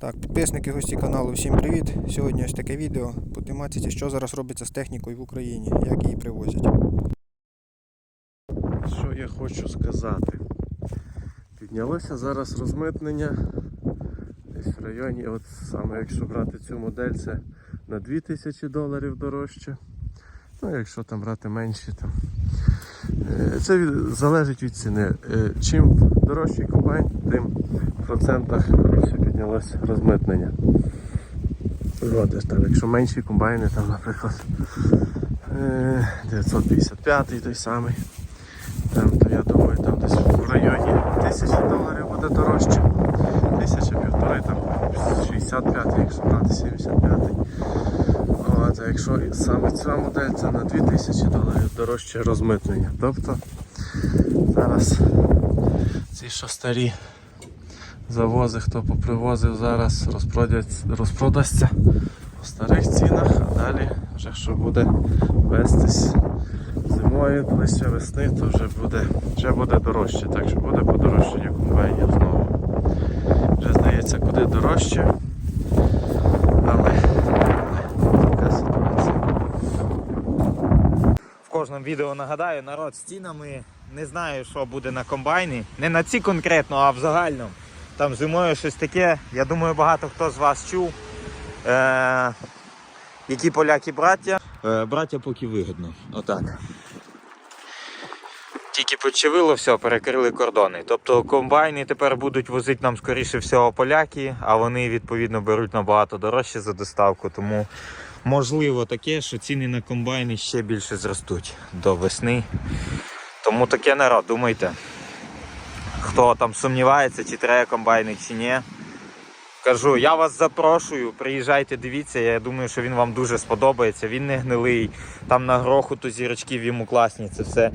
Так, підписники гості каналу, всім привіт! Сьогодні ось таке відео по тематиці, що зараз робиться з технікою в Україні, як її привозять. Що я хочу сказати? Піднялося зараз розмитнення десь в районі, от саме якщо брати цю модель, це на 2000 доларів дорожче. Ну, якщо там брати менші, там. Е, Це від, залежить від ціни. Е, Чим дорожчий комбайн, тим в процентах більше піднялося розмитнення. От, там, якщо менші комбайни, там, наприклад, е, 955 той самий. Там, то я думаю, там десь в районі тисячі доларів буде дорожче. Тисяча півтори, там 65, якщо брати 75. От, а якщо саме ця модель, це на 2000 доларів дорожче розмитнення. Тобто зараз ці що старі завози, хто попривозив зараз, розпродасться по старих цінах, а далі вже що буде вестись зимою, ближче весни, то вже буде, вже буде дорожче. Так що буде подорожчання комбайнів знову. Вже здається, куди дорожче. Кожному відео нагадаю, народ з цінами не знаю, що буде на комбайні. Не на ці конкретно, а в загальному. Там зимою щось таке. Я думаю, багато хто з вас чув. Е- які поляки браття. Е- браття поки вигідно. Отак. Тільки почавило все, перекрили кордони. Тобто комбайни тепер будуть возити нам скоріше всього поляки, а вони відповідно беруть набагато дорожче за доставку. Тому можливо таке, що ціни на комбайни ще більше зростуть до весни. Тому таке народ, думайте. Хто там сумнівається, чи треба комбайни, чи ні. Кажу, я вас запрошую, приїжджайте, дивіться. Я думаю, що він вам дуже сподобається. Він не гнилий. Там на грохоту зірочків йому класні. Це все